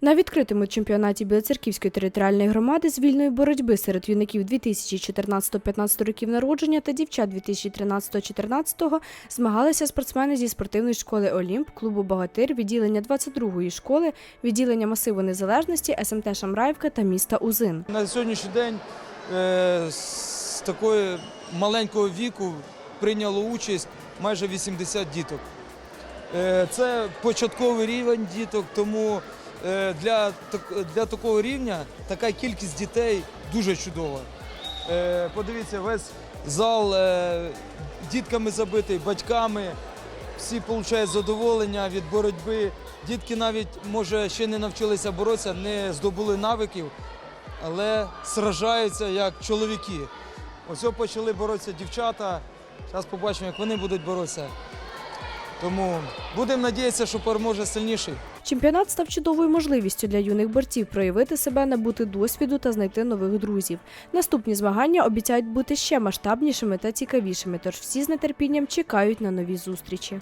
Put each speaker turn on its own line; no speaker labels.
На відкритому чемпіонаті Білоцерківської територіальної громади з вільної боротьби серед юнаків 2014-15 років народження та дівчат 2013-14 змагалися спортсмени зі спортивної школи Олімп, клубу Богатир, відділення 22-ї школи, відділення масиву незалежності, СМТ Шамраївка та міста Узин.
На сьогоднішній день е, з такої маленького віку прийняло участь майже 80 діток. Е, Це початковий рівень діток, тому для, для такого рівня така кількість дітей дуже чудова. Е, Подивіться, весь зал е, дітками забитий, батьками. Всі отримують задоволення від боротьби. Дітки навіть, може, ще не навчилися боротися, не здобули навиків, але сражаються як чоловіки. Ось почали боротися дівчата. Зараз побачимо, як вони будуть боротися. Тому будемо надіятися, що переможе сильніший.
Чемпіонат став чудовою можливістю для юних борців проявити себе, набути досвіду та знайти нових друзів. Наступні змагання обіцяють бути ще масштабнішими та цікавішими, тож всі з нетерпінням чекають на нові зустрічі.